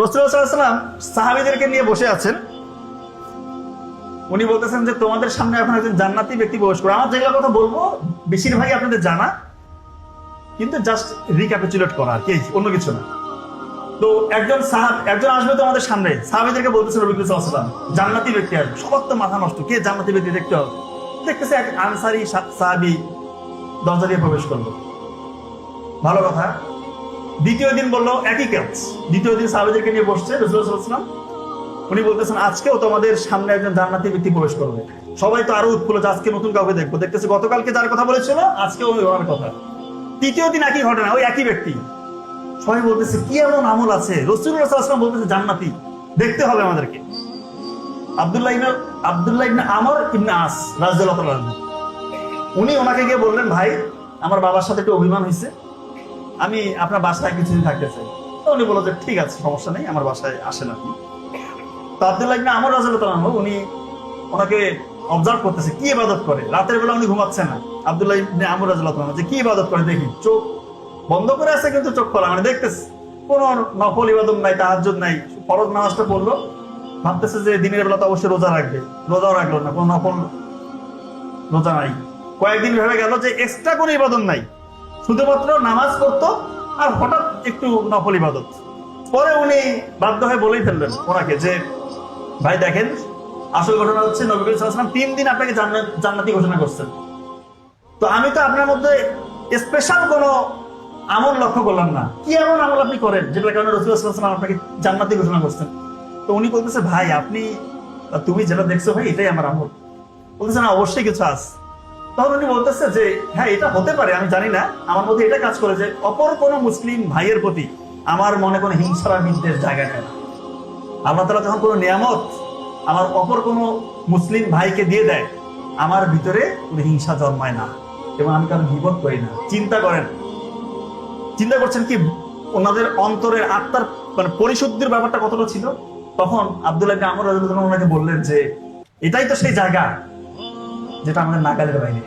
রসুলাম সাহাবিদেরকে নিয়ে বসে আছেন। উনি বলতেছেন যে, তোমাদের সামনে এখন একজন জান্নাতি ব্যক্তি প্রবেশ করে। আমার যেগুলো কথা বলব, বেশিরভাগই আপনাদের জানা, কিন্তু জাস্ট রিক্যাপিচুলেট করা কি অন্য কিছু না। তো একজন সাহাব, একজন আসবে তো আমাদের সামনে। সাহাবিদেরকে বলতেছে রবি আসলাম জান্নাতি ব্যক্তি আসবে। সবার তো মাথা নষ্ট, কে জান্নাতি ব্যক্তি দেখতে হবে? দেখতেছে এক আনসারি সাহাবি দরজা দিয়ে প্রবেশ করল। ভালো কথা। দ্বিতীয় দিন বলল, একই কাজ। দ্বিতীয় দিন সাহাবিদেরকে নিয়ে বসছে রসুলাম উনি বলতেছেন, আজকেও তোমাদের সামনে একজন জান্নাতি ব্যক্তি প্রবেশ করবে। সবাই তো আরও উৎফুল্ল আজকে নতুন কাউকে দেখব। দেখতেছে গতকালকে যার কথা বলেছিল আজকে ওই ওনার কথা। তৃতীয় দিন একই ঘটনা, ওই একই ব্যক্তি। সবাই বলতেছে, কি এমন আমল আছে? রসুল রসুলাম বলতেছে, জান্নাতি, দেখতে হবে আমাদেরকে। আব্দুল্লাহ ইবনে আব্দুল্লাহ ইবনে আমর ইবনে আস রাজুল্লাহ উনি ওনাকে গিয়ে বললেন, ভাই, আমার বাবার সাথে একটু অভিমান হয়েছে আমি আপনার বাসায় কিছুদিন থাকতে চাই। উনি বলল যে, ঠিক আছে, সমস্যা নেই, আমার বাসায় আসেন আপনি। তো আব্দুল্লাহ ইবনে আমর রাজুল্লাহ উনি ওনাকে অবজার্ভ করতেছে, কি ইবাদত করে? রাতের বেলা উনি ঘুমাচ্ছে না। আব্দুল্লাহ ইবনে আমর রাজুল্লাহ যে কি ইবাদত করে? দেখি, চোখ বন্ধ করে আছে কিন্তু চোখ খোলা মানে দেখতেছে। কোন নফল ইবাদত নাই, তাহাজ্জুদ নাই, ফরজ নামাজটা পড়ল, ভাবতেছে যে দিনের বেলা তো অবশ্যই রোজা রাখবে। রোজাও রাখল না, কোনো নফল রোজা নাই। কয়েকদিন ভেবে গেল যে এক্সট্রা কোনো ইবাদত নাই। শুধুমাত্র নামাজ পড়তো আর হঠাৎ একটু নফল ইবাদত। পরে উনি বাধ্য হয়ে বলেই ফেললেন ওনাকে যে, ভাই, দেখেন, আসল ঘটনা হচ্ছে নবী ওয়াসাল্লাম তিন দিন আপনাকে জান্নাত- ঘোষণা করছেন। তো আমি তো আপনার মধ্যে স্পেশাল কোনো আমল লক্ষ্য করলাম না। কি এমন আমল আপনি করেন যেটার কারণে রসুল সাল্লাম আপনাকে জান্নাতি ঘোষণা করছেন? তো উনি বলতেছে, ভাই, আপনি, তুমি যেটা দেখছ, ভাই, এটাই আমার আমল। বলতেছে, না, অবশ্যই কিছু আছে। তখন উনি বলতেছে যে হ্যাঁ এটা হতে পারে, আমি জানি না। আমার মধ্যে এটা কাজ করে যে, অপর কোন মুসলিম ভাইয়ের প্রতি আমার মনে কোনো হিংসা বা বিদ্বেষ জায়গা নেই না। আল্লাহ তালা যখন কোনো নিয়ামত আমার অপর কোনো মুসলিম ভাইকে দিয়ে দেয়, আমার ভিতরে কোনো হিংসা জন্মায় না এবং আমি কারও বিপদ করি না। চিন্তা করেন, চিন্তা করছেন কি, ওনাদের অন্তরের আত্মার মানে পরিশুদ্ধির ব্যাপারটা কতটা ছিল? তখন আব্দুল্লাহ আমর ওনাকে বললেন যে, এটাই তো সেই জায়গা যেটা আমাদের নাগালের বাইরে।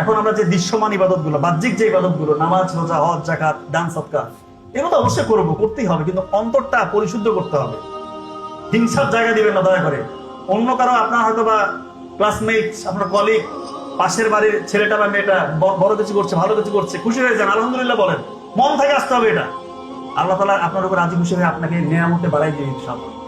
এখন আমরা যে দৃশ্যমান ইবাদতগুলো বাহ্যিক যে ইবাদতগুলো নামাজ, রোজা, হজ জাকাত দান, সৎকার, এগুলো তো অবশ্যই করব, করতেই হবে, কিন্তু অন্তরটা পরিশুদ্ধ করতে হবে। হিংসার জায়গা দিবেন না, দয়া করে। অন্য কারও, আপনার হয়তো বা ক্লাসমেট আপনার কলিগ পাশের বাড়ির ছেলেটা বা মেয়েটা বড় কিছু করছে, ভালো কিছু করছে, খুশি হয়ে যান, আলহামদুলিল্লাহ বলেন। মন থেকে আসতে হবে এটা। আল্লাহ তালা আপনার উপর রাজি খুশি হয়ে আপনাকে নিয়ামতে বাড়াই দিয়ে ইনশাআল্লাহ।